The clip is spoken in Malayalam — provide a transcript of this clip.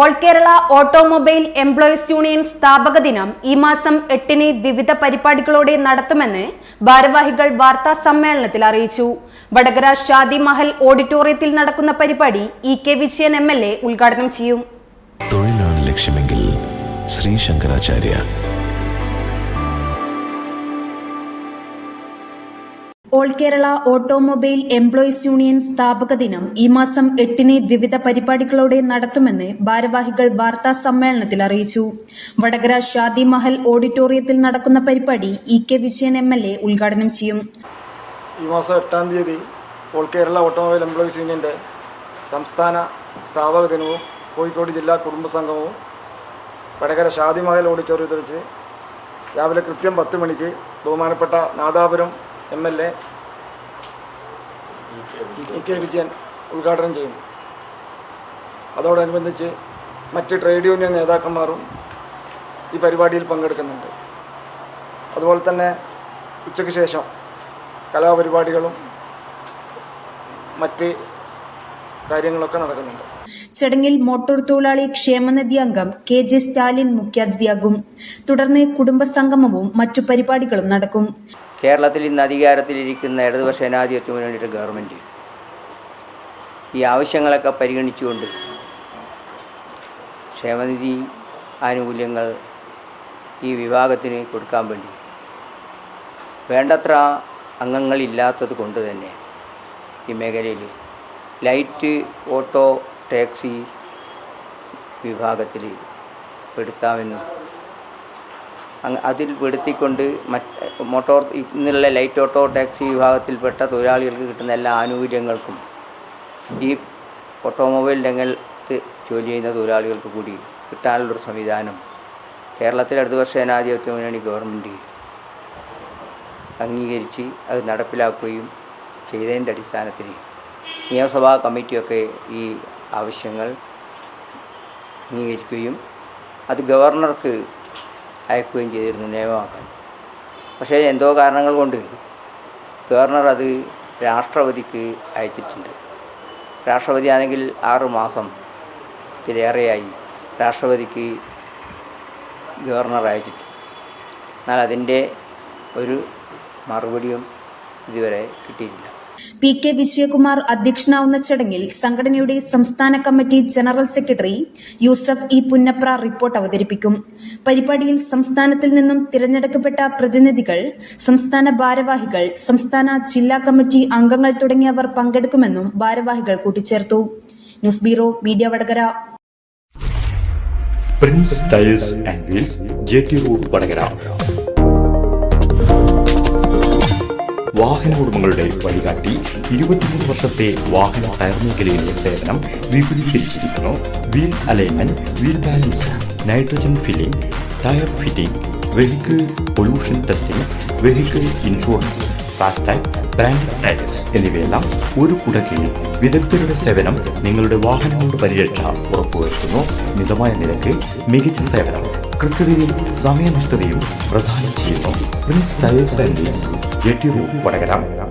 All Kerala automobile employees union സ്ഥാപക ദിനം ഈ മാസം എട്ടിന് വിവിധ പരിപാടികളോടെ നടത്തുമെന്ന് ഭാരവാഹികൾ വാർത്താ സമ്മേളനത്തിൽ അറിയിച്ചു. വടകര ഷാദി മഹൽ ഓഡിറ്റോറിയത്തിൽ നടക്കുന്ന പരിപാടി E K Vijayan M L A ഉദ്ഘാടനം ചെയ്യും. തൊഴിലാണ് ലക്ഷ്യമെങ്കിൽ Sree Sankaracharya all Kerala automobile employees union സ്ഥാപക ദിനം ഈ മാസം എട്ടിന് വിവിധ പരിപാടികളോടെ നടത്തുമെന്ന് ഭാരവാഹികൾ വാർത്താ സമ്മേളനത്തിൽ അറിയിച്ചു. വടകര ഷാദി മഹൽ ഓഡിറ്റോറിയത്തിൽ നടക്കുന്ന പരിപാടി E K Vijayan M L A ഉദ്ഘാടനം ചെയ്യും. ഈ മാസം എട്ടാം തീയതി ഓൾ കേരള ഓട്ടോമൊബൈൽ എംപ്ലോയീസ് യൂണിയന്റെ സംസ്ഥാന സ്ഥാപക ദിനവും കോഴിക്കോട് ജില്ലാ കുടുംബ സംഗമവും വടകര ഷാദിമഹൽ ഓഡിറ്റോറിയത്തിൽ വെച്ച് രാവിലെ കൃത്യം പത്ത് മണിക്ക് ബഹുമാനപ്പെട്ട Nadapuram M L A E K Vijayan ഉദ്ഘാടനം ചെയ്യുന്നു. അതോടനുബന്ധിച്ച് മറ്റ് ട്രേഡ് യൂണിയൻ നേതാക്കന്മാരും ഈ പരിപാടിയിൽ പങ്കെടുക്കുന്നുണ്ട്. അതുപോലെ തന്നെ ഉച്ചയ്ക്ക് ശേഷം കലാപരിപാടികളും മറ്റ് കാര്യങ്ങളൊക്കെ നടക്കുന്നുണ്ട്. ചടങ്ങിൽ മോട്ടോർ തൊഴിലാളി ക്ഷേമനിധി അംഗം കെ ജെ സ്റ്റാലിൻ മുഖ്യാതിഥിയാകും. തുടർന്ന് കുടുംബസംഗമവും മറ്റു പരിപാടികളും നടക്കും. കേരളത്തിൽ ഇന്ന് അധികാരത്തിലിരിക്കുന്ന ഇടതുപക്ഷ ജനാധിപത്യത്തിന് വേണ്ടിയിട്ട് ഗവൺമെന്റ് ഈ ആവശ്യങ്ങളൊക്കെ പരിഗണിച്ചുകൊണ്ട് ക്ഷേമനിധി ആനുകൂല്യങ്ങൾ ഈ വിഭാഗത്തിന് കൊടുക്കാൻ വേണ്ടി വേണ്ടത്ര അംഗങ്ങളില്ലാത്തത് കൊണ്ട് തന്നെ ഈ മേഖലയിൽ ലൈറ്റ് ഓട്ടോ ടാക്സി വിഭാഗത്തിൽ പെടുത്താമെന്നും അതിൽ പെടുത്തിക്കൊണ്ട് മറ്റ് മോട്ടോർ ഇന്നുള്ള ലൈറ്റ് ഓട്ടോ ടാക്സി വിഭാഗത്തിൽപ്പെട്ട തൊഴിലാളികൾക്ക് കിട്ടുന്ന എല്ലാ ആനുകൂല്യങ്ങൾക്കും ഈ ഓട്ടോമൊബൈൽ രംഗത്ത് ജോലി ചെയ്യുന്ന തൊഴിലാളികൾക്ക് കൂടി കിട്ടാനുള്ളൊരു സംവിധാനം കേരളത്തിൽ അടുത്ത വർഷം ജനാധിപത്യ മുന്നണി ഗവൺമെന്റ് അംഗീകരിച്ച് അത് നടപ്പിലാക്കുകയും ചെയ്തതിന്റെ അടിസ്ഥാനത്തിൽ നിയമസഭാ കമ്മിറ്റിയൊക്കെ ഈ ആവശ്യങ്ങൾ അംഗീകരിക്കുകയും അത് ഗവർണർക്ക് അയക്കുകയും ചെയ്തിരുന്നു നിയമമാക്കാൻ പക്ഷേ എന്തോ കാരണങ്ങൾ കൊണ്ട് ഗവർണർ അത് രാഷ്ട്രപതിക്ക് അയച്ചിട്ടുണ്ട്. രാഷ്ട്രപതി ആണെങ്കിൽ ആറുമാസം ഇതിലേറെയായി രാഷ്ട്രപതിക്ക് ഗവർണർ അയച്ചിട്ട് എന്നാൽ അതിന്റെ ഒരു മറുപടിയും ഇതുവരെ കിട്ടിയിട്ടില്ല. പി കെ വിജയകുമാർ അധ്യക്ഷനാവുന്ന ചടങ്ങിൽ സംഘടനയുടെ സംസ്ഥാന committee general secretary Yusuf E Punnapra report അവതരിപ്പിക്കും. പരിപാടിയിൽ സംസ്ഥാനത്തിൽ നിന്നും തിരഞ്ഞെടുക്കപ്പെട്ട പ്രതിനിധികൾ സംസ്ഥാന ഭാരവാഹികൾ സംസ്ഥാന ജില്ലാ കമ്മിറ്റി അംഗങ്ങൾ തുടങ്ങിയവർ പങ്കെടുക്കുമെന്നും ഭാരവാഹികൾ കൂട്ടിച്ചേർത്തു. News bureau media Vadakara. Prince tiles and wheels J T road Vadakara. വാഹന ഉടമകളുടെ വഴികാട്ടി ഇരുപത്തിമൂന്ന് വർഷത്തെ വാഹന ടയർ മേഖലയിലെ സേവനം വിപുലീകരിച്ചിരിക്കുന്നു. Wheel alignment wheel balance nitrogen filling tyre fitting vehicle pollution testing vehicle insurance FASTag brand tyres എന്നിവയെല്ലാം ഒരു കുടക്കീഴിൽ വിദഗ്ധരുടെ സേവനം നിങ്ങളുടെ വാഹനങ്ങളുടെ പരിരക്ഷ ഉറപ്പുവരുത്തുന്നു. മിതമായ നിരക്ക് മികച്ച സേവനം കൃത്യതയും സമയനിഷ്ഠതയും പ്രദാനം ചെയ്യുന്നു. Prince tyres and Vadakara.